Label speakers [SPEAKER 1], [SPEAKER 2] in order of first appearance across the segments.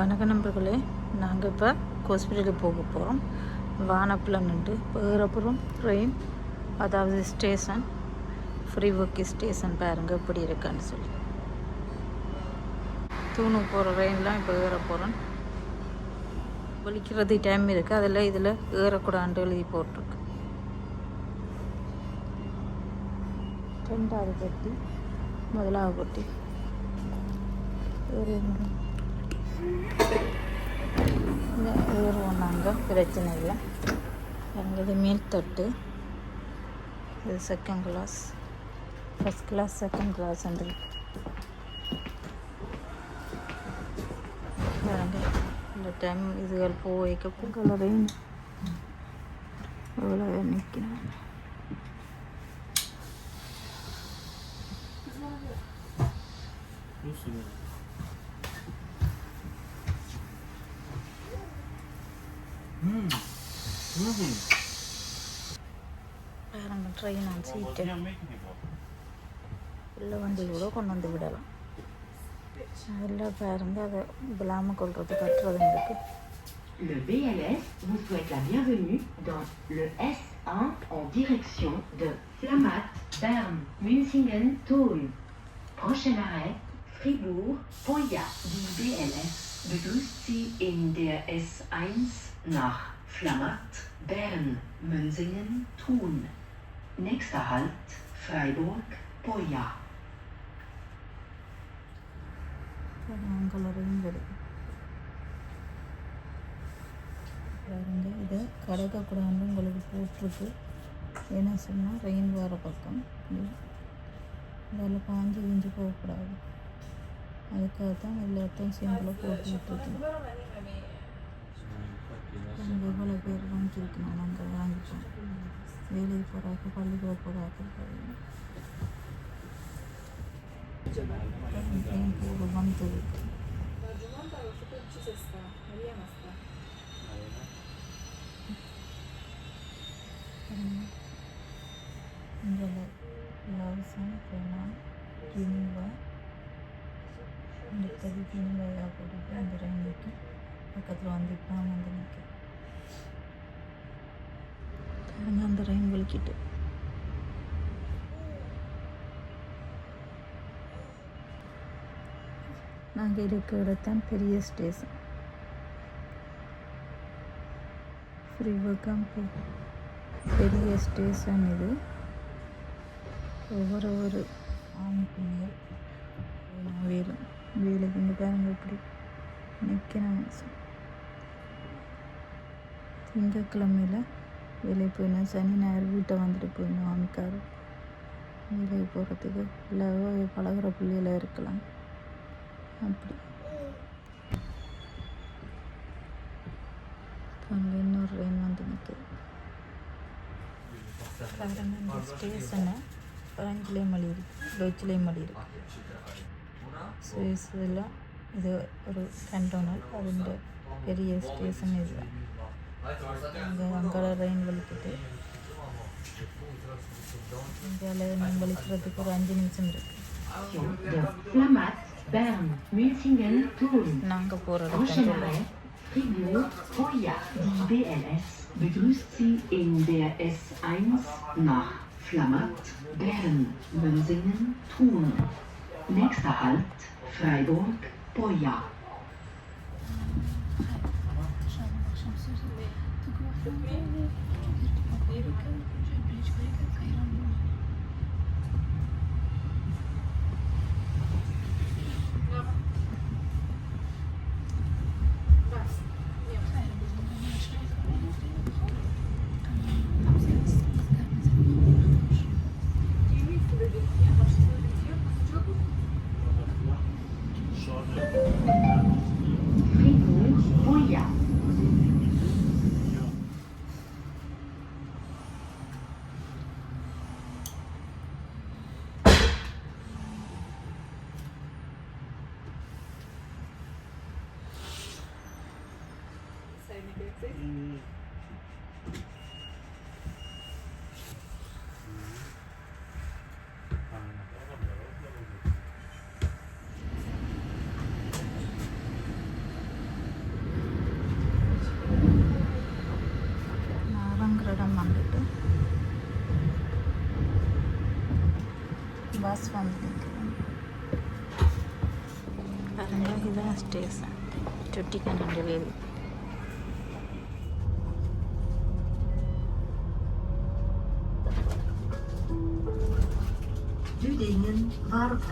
[SPEAKER 1] வணக்க நண்பர்களே நாங்கள் இப்போ ஹாஸ்பிட்டலுக்கு போக போகிறோம் வானப்பில் நின்று ஏறப்புறம் ட்ரெயின் அதாவது ஸ்டேஷன் ஃப்ரீ ஒர்க்கி ஸ்டேஷன் பாருங்கள் எப்படி இருக்கான்னு சொல்லி. தூணு போகிற ட்ரெயின்லாம் இப்போ ஏற போகிறோம் ஒழிக்கிறது டைம் இருக்குது அதில் இதில் ஏறக்கூடாது எழுதி போட்டிருக்கு. ரெண்டாவது பெட்டி முதலாவது பெட்டி. ஏறுங்க. இந்த ஏறுவோம் நாங்கள் பிரச்சனை இல்லை பாருங்க இது மேல் தட்டு இது second class first class second class பாருங்க இந்த டைம் இதுகள் போய்க்க கலரையும் எவ்வளோ நிற்கிறேன் பாருங்க ட்ரெயின் ஆன் சீட்டு உள்ள வண்டியில் கூட கொண்டு வந்து விடலாம் அதில் பாருங்க அதை விழாமல் கொள்வது கட்டுறது இருக்குது
[SPEAKER 2] Le BLS vous souhaite la bienvenue dans le S1 en direction de Flamatt, Berne, Münzingen, Thun. Prochain arrêt, Fribourg, Poya. Die BLS begrüßt Sie in der S1 nach Flamatt, Bern, Münsingen, Thun. Nächster Halt, Freiburg, Poya.
[SPEAKER 1] கலரையும் கிடைக்கும் பாருங்க இதை கடக்கக்கூடாதுன்னு உங்களுக்கு போட்டிருக்கு என்ன சொன்னால் rain வர பக்கம் அதில் பாஞ்சு கிஞ்சு போகக்கூடாது அதுக்காக தான் எல்லாத்தையும் சிம்பிளாக போட்டு விட்டுருக்கோம் அங்கே பேர் வாங்கியிருக்கணும் நாங்கள் வாங்கிட்டோம் வேலைக்கு போகிறாக்க பள்ளிக்கூட போகிறாக்க வந்து இங்கே லவ்சன் பெனான் ஜினிவா அடுத்தது ஜினிவாயா போட்டுட்டு அந்த பக்கத்தில் வந்து இப்போ வந்து நிற்க பாருங்கள் அந்த ரெயின் வலிக்கிட்டு நாங்கள் இருக்கிற இடத்தான் பெரிய ஸ்டேஷன் ஃப்ரீ ஒர்க்காம் பெரிய ஸ்டேஷன் இது. ஒவ்வொரு ஒரு ஆண் வேலை வேலைக்கு இங்கே பாருங்க இப்படி நிற்கணும் திங்கக்கிழமையில் வேலைக்கு போயிடணும் சனி ஞாயிறு வீட்டை வந்துட்டு போயிடணும் அமிக்காரு வேலைக்கு போகிறதுக்கு இல்லை பழகுற பிள்ளையில இருக்கலாம் அப்படி அங்கே இன்னொரு ரெயின் வந்து நிற்குது பாருங்க இந்த ஸ்டேஷனை ஃப்ரெஞ்சிலேயும் மொழி இருக்கு டொச்சிலேயும் மொழி இருக்கு சுவிஸில் இது ஒரு கண்டோனல் அதுன்ற பெரிய ஸ்டேஷன் இது அங்கே அங்கே ரெயின் வலிக்கிட்டு இந்தியாவில் ரெயின் வலிக்கிறதுக்கு ஒரு அஞ்சு நிமிஷம் இருக்கு
[SPEAKER 2] De Flamatt, Bern, Münzingen, Thun.
[SPEAKER 1] நாங்கள் போகிற
[SPEAKER 2] Prochain
[SPEAKER 1] இடத்துல
[SPEAKER 2] arrêt, Fribourg, Poya. Die BLS begrüßt Sie in der S1 nach Flamatt, Bern, Münzingen, Thun. Nächster Halt, Freiburg, Poya. suprir
[SPEAKER 1] bus పంపించారు ఇదా స్టేషన్ చుట్టికనండి Düğmenin vardı.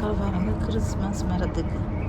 [SPEAKER 1] का
[SPEAKER 2] वर्ण क्रिसमस मरदक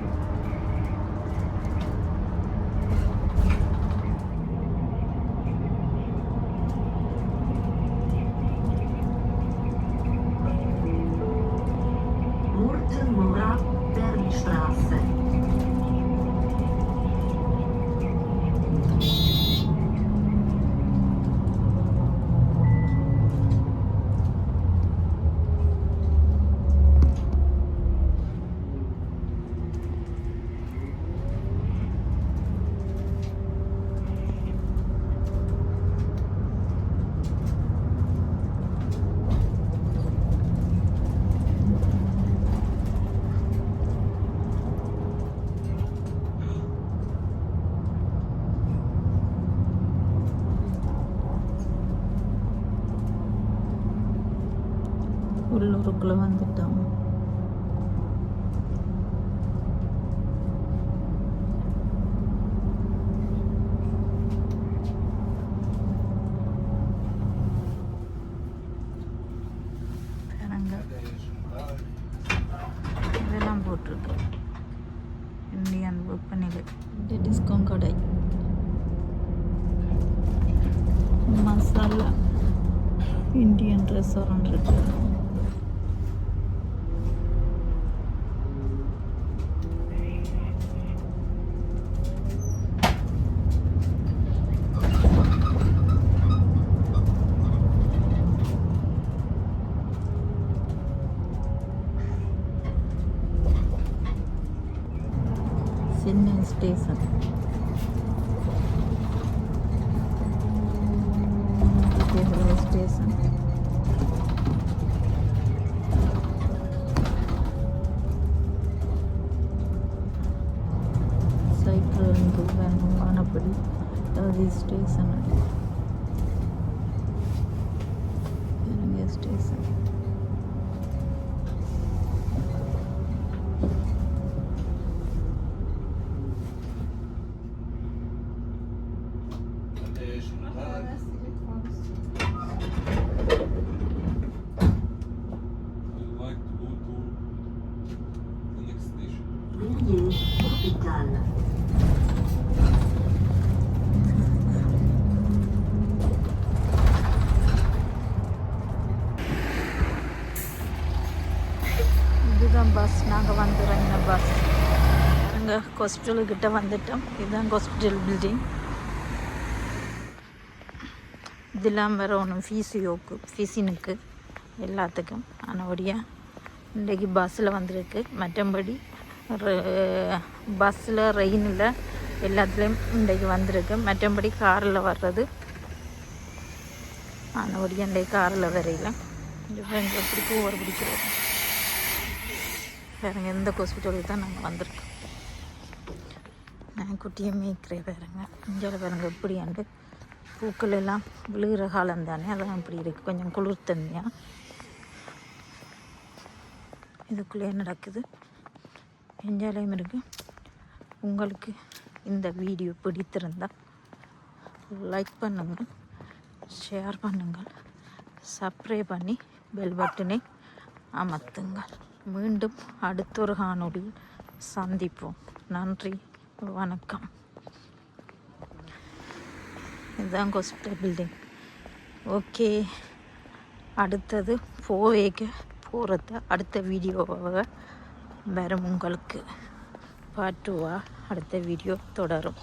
[SPEAKER 1] ஊருக்குள்ளே வந்துட்டோம். இதெல்லாம் போட்டிருக்கு இந்தியன் விற்பனையில் இந்த டிஸ்கவுண்ட் கடை. மசாலா இந்தியன் ரெஸ்டாரண்ட் இருக்குது 对付的 நாங்கள் வந்து நாங்கள் பஸ் நாங்கள் ஹாஸ்பிட்டலுக்கிட்ட வந்துட்டோம். இதுதான் ஹாஸ்பிட்டல் பில்டிங் இதெல்லாம் வேறு ஒன்றும் ஃபீஸியோக்கு ஃபீஸினுக்கு எல்லாத்துக்கும். ஆனபடியாக இன்றைக்கு பஸ்ஸில் வந்திருக்கு. மற்றபடி பஸ்ஸில் ரெயினில் எல்லாத்துலேயும் இன்றைக்கு வந்திருக்கு. மற்றபடி காரில் வர்றது. ஆனபடியாக இன்றைக்கு காரில் வரையில. இப்போ எங்களை பிடிக்க பிடிக்கிறது வேறுங்க இந்த ஹாஸ்பிட்டலுக்கு தான் நாங்கள் வந்திருக்கோம். நான் குட்டியை மேய்க்கிறேன் வேறுங்க. இங்கே பாருங்க எப்படியாண்டு பூக்கள் எல்லாம் விழுகிற காலம் தானே அதெல்லாம் இப்படி இருக்குது கொஞ்சம் குளிர் தண்ணியாக இதுக்குள்ளே நடக்குது? எஞ்சாலையும் இருக்குது உங்களுக்கு இந்த வீடியோ பிடித்திருந்தால் லைக் பண்ணுங்கள் ஷேர் பண்ணுங்கள் சப்ஸ்கிரைப் பண்ணி பெல் பட்டனை அமர்த்துங்கள் மீண்டும் அடுத்த ஒரு காணொளியில் சந்திப்போம். நன்றி வணக்கம். இதுதான் ஹாஸ்பிட்டல் பில்டிங் ஓகே அடுத்தது போவேக்க போகிறத அடுத்த வீடியோவாக வரும் உங்களுக்கு. பாட்டுவா அடுத்த வீடியோ தொடரும்.